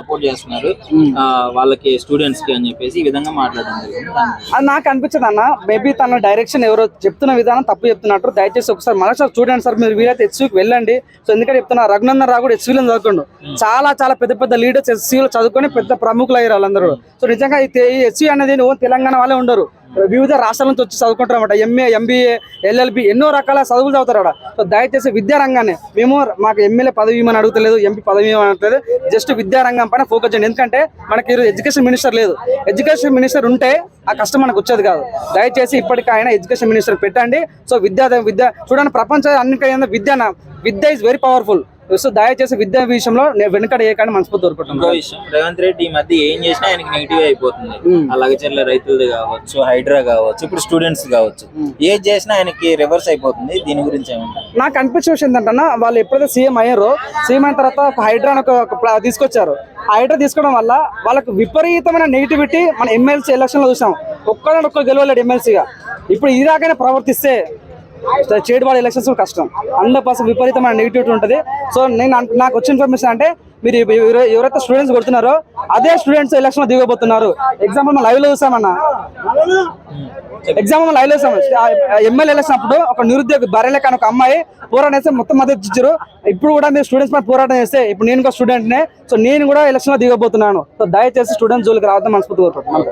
Support చేస్తున్నారు. వాళ్ళకి స్టూడెంట్స్కి అని చెప్పేసి ఈ విధంగా మాట్లాడడం నాకు అనిపించదు అన్న. మేబీ తన డైరెక్షన్ ఎవరో చెప్తున్న విధానం తప్పు చెప్తున్నట్టు దయచేసి ఒకసారి మరోసారి చూడండి సార్. మీరు వీలైతే హెచ్సికి వెళ్ళండి. సో ఎందుకంటే చెప్తున్నా రఘునందన్ రావు కూడా హెచ్సిలో చదువుకోండు. చాలా చాలా పెద్ద పెద్ద లీడర్స్ హెచ్సిలో చదువుకొని పెద్ద ప్రముఖులు అయ్యారు వాళ్ళందరూ. సో నిజంగా ఈ హెచ్సి అనేది తెలంగాణ వాళ్ళే ఉండరు. వివిధ రాష్ట్రాల నుంచి వచ్చి చదువుకుంటారు అనమాట ఎంఏ ఎంబీఏ ఎల్ఎల్బి ఎన్నో రకాల చదువులు చదువుతారు అక్కడ సో దయచేసి విద్యారంగాన్ని మేము మాకు ఎమ్మెల్యే పదవి ఇవ్వమని అడుగుతలేదు ఎంపీ పదవి ఇవ్వమని అడగలేదు జస్ట్ విద్యారంగం పైన ఫోకస్ చేయండి. ఎందుకంటే మనకి ఈరోజు ఎడ్యుకేషన్ మినిస్టర్ లేదు. ఎడ్యుకేషన్ మినిస్టర్ ఉంటే ఆ కష్టం మనకు వచ్చేది కాదు. దయచేసి ఇప్పటికైనా ఎడ్యుకేషన్ మినిస్టర్ పెట్టండి. సో విద్యా విద్య చూడండి ప్రపంచం అన్నిటికైనా విద్య విద్య ఇస్ వెరీ పవర్ఫుల్ సో దయచేసి విద్య విషయంలో నేను వెనుకడ ఏకండి మనస్ఫూర్తి కోరుకుంటున్నాను. విషయం రేవంత్ రెడ్డి ఈ మధ్య ఏం చేసినా ఆయనకి నెగిటివ్ అయిపోతుంది. ఆ లగచర్ల రైతులది కావచ్చు హైడ్రా కావచ్చు ఇప్పుడు స్టూడెంట్స్ కావచ్చు ఏది చేసినా ఆయనకి రివర్స్ అయిపోతుంది. దీని గురించి ఏమంటారు? నాకు అనిపించే విషయం ఏంటంటే వాళ్ళు ఎప్పుడైతే సీఎం అయ్యారో సీఎం అయిన తర్వాత ఒక హైడ్రా అని ఒక తీసుకొచ్చారు. ఆ హైడ్రా తీసుకోవడం వల్ల వాళ్ళకు విపరీతమైన నెగిటివిటీ మన ఎమ్మెల్సీ ఎలక్షన్లో చూసాం. ఒక్కడని ఒక్క గెలవలేడు ఎమ్మెల్సీగా. ఇప్పుడు ఈ రకమైన ప్రవర్తిస్తే చేడువాడ ఎలక్షన్స్ కష్టం. హండ్రెడ్ పర్సెంట్ విపరీతమైన నెగిటివిటీ ఉంటుంది. సో నేను నాకు వచ్చిన ఇన్ఫర్మేషన్ అంటే మీరు ఎవరైతే స్టూడెంట్స్ కొడుతున్నారో అదే స్టూడెంట్స్ ఎలక్షన్ దిగబోతున్నారు. ఎగ్జాంపుల్ మనం లైవ్లో చూసామన్నా ఎగ్జామ్ లైవ్లో చూసాము ఎమ్మెల్యే ఎలక్షన్ అప్పుడు ఒక నిరుద్యోగి బర్రెలే కానీ ఒక అమ్మాయి పోరాటం చేస్తే మొత్తం మద్దతు ఇచ్చారు. ఇప్పుడు కూడా మీరు స్టూడెంట్స్ మీద పోరాటం చేస్తే ఇప్పుడు నేను కూడా స్టూడెంట్నే సో నేను కూడా ఎలక్షన్లో దిగబోతున్నాను. సో దయచేసి స్టూడెంట్స్ జోలికి రావద్దని మనస్ఫూర్తి కోరుకుంటున్నాను.